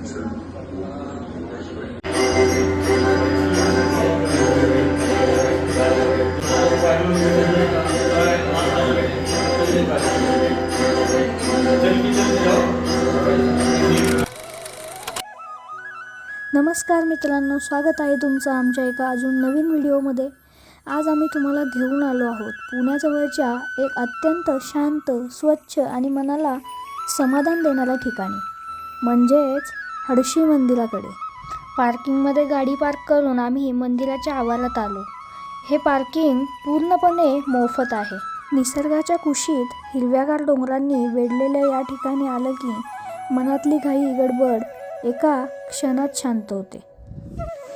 नमस्कार मित्रांनो स्वागत आहे तुमचं आमच्या एका अजून नवीन व्हिडिओमध्ये. आज आम्ही तुम्हाला घेऊन आलो आहोत पुण्याजवळच्या एक अत्यंत शांत स्वच्छ आणि मनाला समाधान देणाऱ्या ठिकाणी. म्हणजेच हडशी मंदिराकडे. पार्किंगमध्ये गाडी पार्क करून आम्ही मंदिराच्या आवारात आलो. हे पार्किंग पूर्णपणे मोफत आहे. निसर्गाच्या कुशीत हिरव्यागार डोंगरांनी वेढलेल्या या ठिकाणी आलं की मनातली घाई गडबड एका क्षणात शांत होते.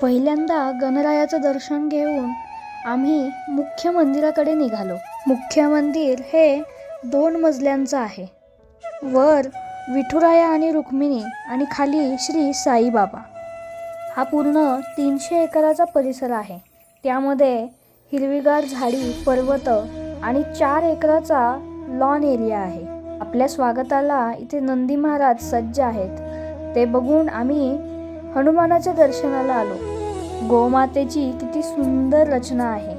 पहिल्यांदा गणरायाचं दर्शन घेऊन आम्ही मुख्य मंदिराकडे निघालो. मुख्य मंदिर हे दोन मजल्यांचं आहे. वर विठुराया आणि रुक्मिणी आणि खाली श्री साईबाबा. हा पूर्ण तीनशे एकराचा परिसर आहे. त्यामध्ये हिरवीगार झाडी पर्वत आणि चार एकराचा लॉन एरिया आहे. आपल्या स्वागताला इथे नंदी महाराज सज्ज आहेत. ते बघून आम्ही हनुमानाच्या दर्शनाला आलो. गोमातेची किती सुंदर रचना आहे.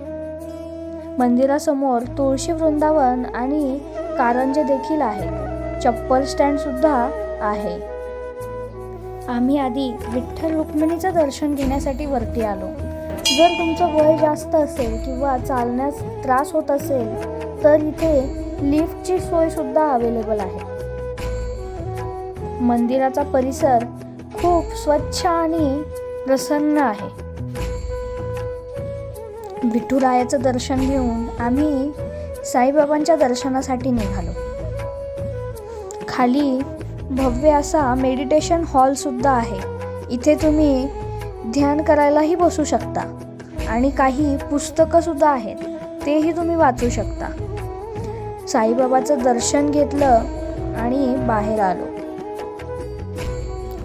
मंदिरासमोर तुळशी वृंदावन आणि कारंजे देखील आहे चप्पल स्टँड सुद्धा आहे. आम्ही आधी विठ्ठल रुक्मिणीचं दर्शन घेण्यासाठी वरती आलो. जर तुमचं वय जास्त असेल किंवा चालण्यास त्रास होत असेल तर इथे लिफ्टची सोय सुद्धा अवेलेबल आहे. मंदिराचा परिसर खूप स्वच्छ आणि प्रसन्न आहे. विठुरायाचं दर्शन घेऊन आम्ही साईबाबांच्या दर्शनासाठी निघालो. खाली भव्य असा मेडिटेशन हॉलसुद्धा आहे. इथे तुम्ही ध्यान करायलाही बसू शकता. आणि काही पुस्तकंसुद्धा आहेत. तेही तुम्ही वाचू शकता. साईबाबाचं दर्शन घेतलं आणि बाहेर आलो.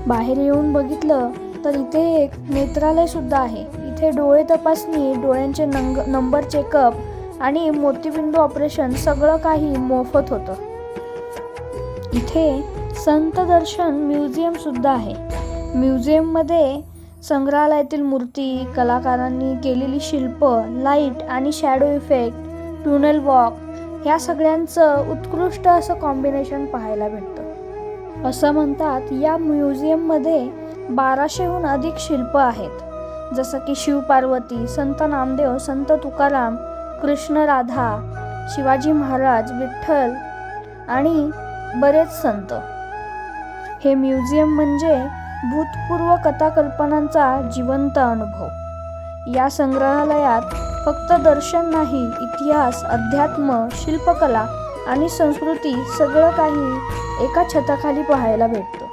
बाहेर येऊन बघितलं तर इथे एक नेत्रालयसुद्धा आहे. इथे डोळे तपासणी डोळ्यांचे नंग नंबर चेकअप आणि मोतीबिंदू ऑपरेशन सगळं काही मोफत होतं. इथे संत दर्शन म्युझियम सुद्धा आहे. म्युझियममध्ये संग्रहालयातील मूर्ती कलाकारांनी केलेली शिल्प लाइट आणि शॅडो इफेक्ट टुनल वॉक ह्या सगळ्यांचं उत्कृष्ट असं कॉम्बिनेशन पाहायला भेटतं. असं म्हणतात या म्युझियममध्ये बाराशेहून अधिक शिल्प आहेत. जसं की शिवपार्वती संत नामदेव संत तुकाराम कृष्ण राधा शिवाजी महाराज विठ्ठल आणि बरेच संत. हे म्युझियम म्हणजे भूतपूर्व कथाकल्पनांचा जिवंत अनुभव. या संग्रहालयात फक्त दर्शन नाही इतिहास अध्यात्म शिल्पकला आणि संस्कृती सगळं काही एका छताखाली पाहायला भेटतं.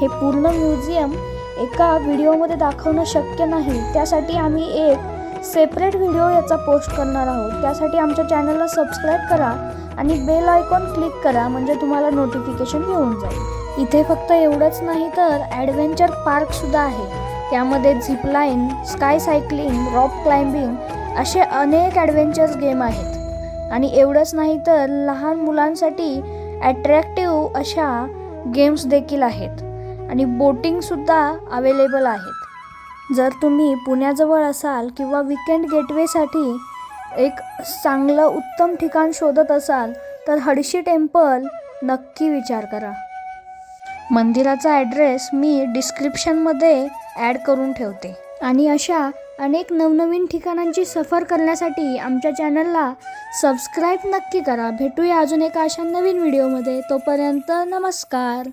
हे पूर्ण म्युझियम एका व्हिडिओमध्ये दाखवणं शक्य नाही त्यासाठी आम्ही एक सेपरेट व्हिडिओ याचा पोस्ट करणार आहोत. त्यासाठी आमच्या चॅनलला सबस्क्राईब करा आणि बेल आयकॉन क्लिक करा म्हणजे तुम्हाला नोटिफिकेशन येऊन जाईल. इथे फक्त एवढंच नाही तर ॲडव्हेंचर पार्कसुद्धा आहे. त्यामध्ये zipline sky cycling rock climbing असे अनेक ॲडव्हेंचर्स गेम आहेत. आणि एवढंच नाही तर लहान मुलांसाठी ॲट्रॅक्टिव्ह अशा गेम्स देखील आहेत. आणि बोटिंगसुद्धा अवेलेबल आहेत. जर तुम्ही पुण्याजवळ असाल किंवा विकेंड गेटवेसाठी एक चांगलं उत्तम ठिकाण शोधत असाल तर हडशी टेम्पल नक्की विचार करा. मंदिराचा ॲड्रेस मी डिस्क्रिप्शनमध्ये ॲड करून ठेवते. आणि अशा अनेक नवनवीन ठिकाणांची सफर करण्यासाठी आमच्या चॅनलला सबस्क्राईब नक्की करा. भेटूया अजून एका अशा नवीन व्हिडिओमध्ये. तोपर्यंत नमस्कार.